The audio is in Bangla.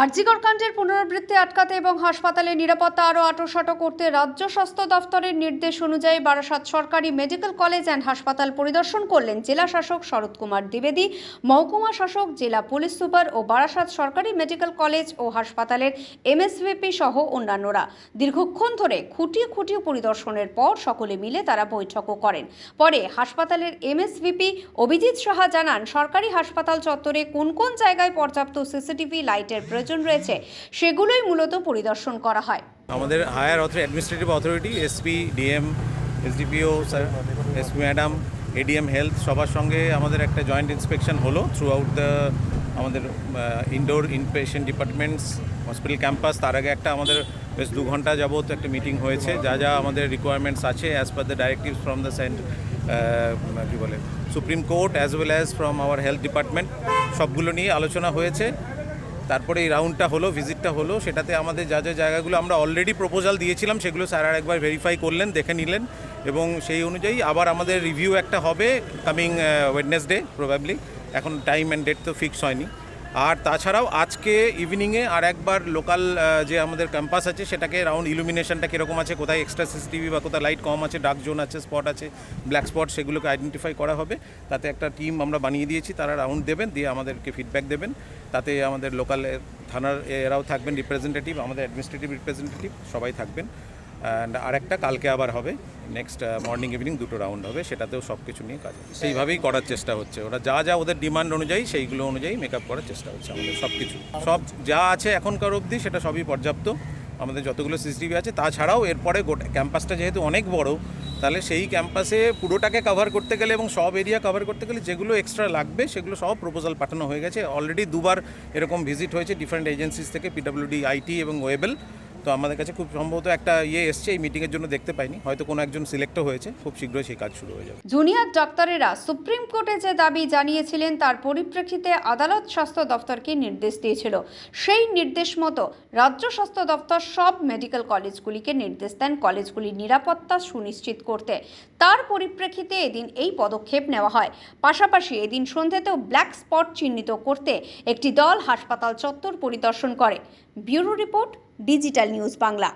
আরজিকর কাণ্ডের পুনরাবৃত্তি আটকাতে এবং হাসপাতালের নিরাপত্তা আরও আটোসাটো করতে রাজ্য স্বাস্থ্য দফতরের নির্দেশ অনুযায়ী বারাসাত সরকারি মেডিকেল কলেজ অ্যান্ড হাসপাতাল পরিদর্শন করলেন জেলা শাসক শরৎ কুমার দ্বিবেদী, মহকুমা শাসক, জেলা পুলিশ সুপার ও বারাসাত সরকারি মেডিকেল কলেজ ও হাসপাতালের এমএসভিপি সহ অন্যান্যরা। দীর্ঘক্ষণ ধরে খুঁটিয়ে খুঁটিয়ে পরিদর্শনের পর সকলে মিলে তারা বৈঠকও করেন। পরে হাসপাতালের এমএসভিপি অভিজিৎ সাহা জানান, সরকারি হাসপাতাল চত্বরে কোন কোন জায়গায় পর্যাপ্ত সিসিটিভি, লাইটের প্রয়োজন রয়েছে, সেগুলোই মূলত পরিদর্শন করা হয়। আমাদের higher administrative authority SP DM SDPO sir SP madam ADM health সবার সঙ্গে আমাদের একটা জয়েন্ট ইন্সপেকশন হলো থ্রু আউট দ্য আমাদের indoor inpatient departments hospital campus তার আগে একটা আমাদের বেশ দু ঘণ্টা যাবত একটা মিটিং হয়েছে। যা যা আমাদের রিকোয়ারমেন্টস আছে as per the directives from the cent কী বলে Supreme Court as well as from our health department সবগুলো নিয়ে আলোচনা হয়েছে। তারপরে এই রাউন্ডটা হলো ভিজিটটা হলো, সেটাতে আমাদের যা যা জায়গাগুলো আমরা অলরেডি প্রপোজাল দিয়েছিলাম, সেগুলো স্যার আর একবার ভেরিফাই করলেন, দেখে নিলেন, এবং সেই অনুযায়ী আবার আমাদের রিভিউ একটা হবে কামিং ওয়েডনেসডে প্রবাবলি এখন টাইম অ্যান্ড ডেট তো ফিক্স হয়নি। আর তাছাড়াও আজকে ইভিনিংয়ে আর একবার লোকাল যে আমাদের ক্যাম্পাস আছে, সেটাকে রাউন্ড ইলুমিনেশনটা কীরকম আছে, কোথায় এক্সট্রা সিসিটিভি বা কোথায় লাইট কম আছে ডার্ক জোন আছে স্পট আছে ব্ল্যাক স্পট সেগুলোকে আইডেন্টিফাই করা হবে। তাতে একটা টিম আমরা বানিয়ে দিয়েছি, তারা রাউন্ড দেবেন, দিয়ে আমাদেরকে ফিডব্যাক দেবেন। তাতে আমাদের লোকাল থানার এরাও থাকবেন রিপ্রেজেন্টেটিভ আমাদের অ্যাডমিনিস্ট্রেটিভ রিপ্রেজেন্টেটিভ সবাই থাকবেন। অ্যান্ড আরেকটা কালকে আবার হবে। নেক্সট মর্নিং ইভিনিং দুটো রাউন্ড হবে। সেটাতেও সব কিছু নিয়ে কাজ সেইভাবেই করার চেষ্টা হচ্ছে। ওরা যা যা ওদের ডিমান্ড অনুযায়ী, সেইগুলো অনুযায়ী মেকআপ করার চেষ্টা হচ্ছে আমাদের সব কিছু সব যা আছে এখনকার অবধি সেটা সবই পর্যাপ্ত। আমাদের যতগুলো সিসিটিভি আছে, তাছাড়াও এরপরে গোটা ক্যাম্পাসটা যেহেতু অনেক বড়, তাহলে সেই ক্যাম্পাসে পুরোটাকে কভার করতে গেলে এবং সব এরিয়া কভার করতে গেলে যেগুলো এক্সট্রা লাগবে, সেগুলো সব প্রপোজাল পাঠানো হয়ে গেছে। অলরেডি দুবার এরকম ভিজিট হয়েছে ডিফারেন্ট এজেন্সিস থেকে পিডব্লিউডি আইটি এবং ওয়েবেল তো আমাদের কাছে খুব সম্ভবত একটা ইয়ে এসছে, এই মিটিংয়ের জন্য দেখতে পাইনি। হয়তো কোনো একজন সিলেক্টও হয়েছে। খুব শীঘ্রই সেই কাজ শুরু হয়ে যাবে। জুনিয়র ডাক্তারেরা সুপ্রিম কোর্টে যে দাবি জানিয়েছিলেন, তার পরিপ্রেক্ষিতে আদালত স্বাস্থ্য দফতরকে নির্দেশ দিয়েছিল। সেই নির্দেশ মতো রাজ্য স্বাস্থ্য দফতর সব মেডিকেল কলেজগুলিকে নির্দেশ দেন কলেজগুলির নিরাপত্তা সুনিশ্চিত করতে। তার পরিপ্রেক্ষিতে এদিন এই পদক্ষেপ নেওয়া হয়। পাশাপাশি এদিন সন্ধ্যেতেও ব্ল্যাক স্পট চিহ্নিত করতে একটি দল হাসপাতাল চত্বর পরিদর্শন করে। Bureau report digital news Bangla.